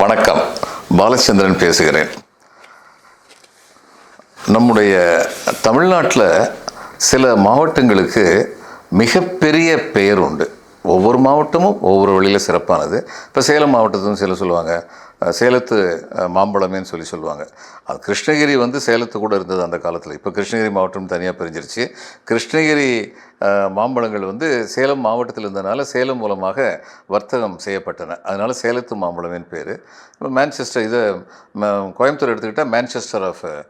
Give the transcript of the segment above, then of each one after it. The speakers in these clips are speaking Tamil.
வணக்கம். பாலச்சந்திரன் பேசுகிறேன். நம்முடைய தமிழ்நாட்டில் சில மாவட்டங்களுக்கு மிகப்பெரிய பெயர் உண்டு. ஒவ்வொரு மாவட்டமும் ஒவ்வொரு வழியில் சிறப்பானது. இப்போ சேலம் மாவட்டத்தும் சில சொல்லுவாங்க. சேலத்து மாம்பழமேன்னு சொல்லி சொல்லுவாங்க. அது கிருஷ்ணகிரி வந்து சேலத்து கூட இருந்தது அந்த காலத்தில். இப்போ கிருஷ்ணகிரி மாவட்டம் தனியாக பிரிஞ்சிருச்சு. கிருஷ்ணகிரி மாம்பழங்கள் வந்து சேலம் மாவட்டத்தில் இருந்தனால சேலம் மூலமாக வர்த்தகம் செய்யப்பட்டன. அதனால் சேலத்து மாம்பழமேன்னு பேர். இப்போ மேன்செஸ்டர் இதை ம- கோயம்புத்தூர் எடுத்துக்கிட்டால் மேன்செஸ்டர் ஆஃப்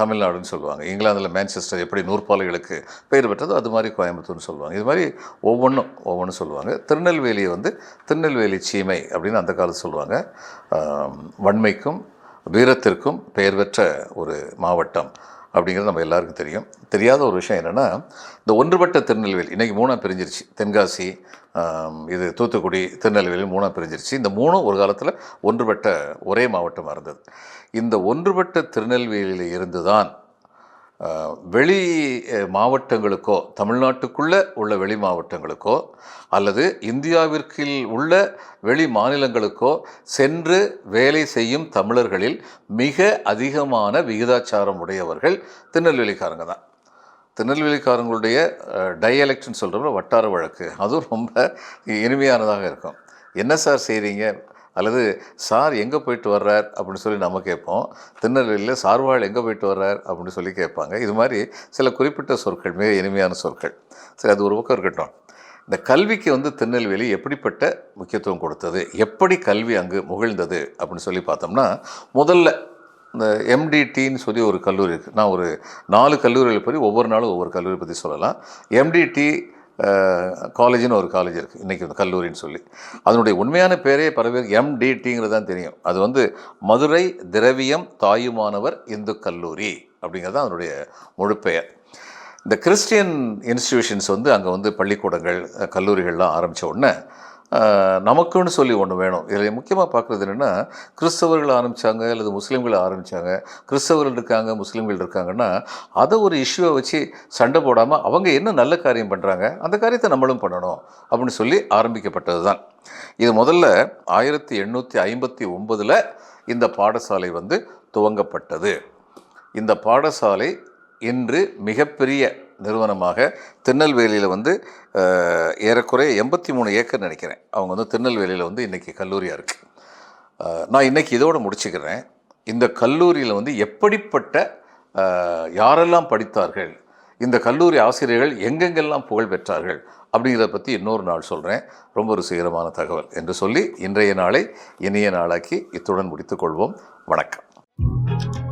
தமிழ்நாடுன்னு சொல்லுவாங்க. இங்கிலாந்தில் மேன்செஸ்டர் எப்படி நூற்பாலைகளுக்கு பெயர் பெற்றதோ அது மாதிரி கோயம்புத்தூர்னு சொல்லுவாங்க. இது மாதிரி ஒவ்வொன்றும் ஒவ்வொன்றும் சொல்லுவாங்க. திருநெல்வேலியை வந்து திருநெல்வேலி சீமை அப்படின்னு அந்த காலத்து சொல்லுவாங்க. வன்மைக்கும் வீரத்திற்கும் பெயர் பெற்ற ஒரு மாவட்டம். அப்படிங்கிறது நம்ம எல்லாருக்கும் தெரியும். தெரியாத ஒரு விஷயம் என்னென்னா இந்த ஒன்றுபட்ட திருநெல்வேலி இன்றைக்கி மூணாக பிரிஞ்சிருச்சு. தென்காசி இது தூத்துக்குடி திருநெல்வேலி மூணாக பிரிஞ்சிருச்சு. இந்த மூணும் ஒரு காலத்தில் ஒன்றுபட்ட ஒரே மாவட்டமாக இருந்தது. இந்த ஒன்றுபட்ட திருநெல்வேலியில் இருந்து தான் வெளி மாவட்டங்களுக்கோ தமிழ்நாட்டுக்குள்ளே உள்ள வெளி மாவட்டங்களுக்கோ அல்லது இந்தியாவிற்கில் உள்ள வெளி மாநிலங்களுக்கோ சென்று வேலை செய்யும் தமிழர்களில் மிக அதிகமான விகிதாச்சாரம் உடையவர்கள் திருநெல்வேலிக்காரங்க தான். திருநெல்வேலிக்காரங்களுடைய டயலெக்ட்னு சொல்கிறோம்ல வட்டார வழக்கு. அதுவும் ரொம்ப இனிமையானதாக இருக்கும். என்ன சார் செய்கிறீங்க அல்லது சார் எங்கே போயிட்டு வர்றார்? அப்படின்னு சொல்லி நம்ம கேட்போம். திருநெல்வேலியில் சார்வாள் எங்கே போயிட்டு வர்றார்? அப்படின்னு சொல்லி கேட்பாங்க. இது மாதிரி சில குறிப்பிட்ட சொற்கள் மிக இனிமையான சொற்கள். சரி அது ஒரு பக்கம் இருக்கட்டும். இந்த கல்விக்கு வந்து திருநெல்வேலி எப்படிப்பட்ட முக்கியத்துவம் கொடுத்தது? எப்படி கல்வி அங்கு முகிழ்ந்தது? அப்படின்னு சொல்லி பார்த்தோம்னா முதல்ல இந்த எம்டிடின்னு சொல்லி ஒரு கல்லூரி இருக்குது நான் ஒரு நாலு கல்லூரிகளை பற்றி ஒவ்வொரு நாளும் ஒவ்வொரு கல்லூரி பற்றி சொல்லலாம். எம்டிடி காலேஜ்னு ஒரு காலேஜ் இருக்குது இன்றைக்கி வந்து கல்லூரின்னு சொல்லி. அதனுடைய உண்மையான பேரே பல பேர் எம்டிடிங்கிறது தான் தெரியும். அது வந்து மதுரை திரவியம் தாயுமானவர் இந்து கல்லூரி அப்படிங்கிறது தான் அதனுடைய முழு பெயர். இந்த கிறிஸ்டியன் இன்ஸ்டிடியூஷன்ஸ் வந்து அங்கே வந்து பள்ளிக்கூடங்கள் கல்லூரிகள்லாம் ஆரம்பித்த உடனே நமக்குன்னு சொல்லி ஒன்று வேணும். இதில் முக்கியமாக பார்க்குறது என்னென்னா கிறிஸ்தவர்கள் ஆரம்பித்தாங்க அல்லது முஸ்லீம்கள் ஆரம்பித்தாங்க கிறிஸ்தவர்கள் இருக்காங்க முஸ்லீம்கள் இருக்காங்கன்னா அதை ஒரு இஷ்யூவை வச்சு சண்டை போடாமல் அவங்க என்ன நல்ல காரியம் பண்ணுறாங்க அந்த காரியத்தை நம்மளும் பண்ணணும் அப்படின்னு சொல்லி ஆரம்பிக்கப்பட்டது தான். இது முதல்ல ஆயிரத்தி எண்ணூற்றி ஐம்பத்தி ஒம்பதில் இந்த பாடசாலை வந்து துவங்கப்பட்டது. இந்த பாடசாலை இன்று மிகப்பெரிய நிறுவனமாக திருநெல்வேலியில் வந்து ஏறக்குறைய எண்பத்தி மூணு ஏக்கர் நினைக்கிறேன். அவங்க வந்து திருநெல்வேலியில் வந்து இன்றைக்கி கல்லூரியாக இருக்குது நான் இன்றைக்கி இதோடு முடிச்சுக்கிறேன். இந்த கல்லூரியில் வந்து எப்படிப்பட்ட யாரெல்லாம் படித்தார்கள் இந்த கல்லூரி ஆசிரியர்கள் எங்கெங்கெல்லாம் புகழ் பெற்றார்கள் அப்படிங்கிறத பற்றி இன்னொரு நாள் சொல்கிறேன் ரொம்ப ருசிகரமான தகவல் என்று சொல்லி இன்றைய நாளை இனிய நாளாக்கி இத்துடன் முடித்துக்கொள்வோம் வணக்கம்.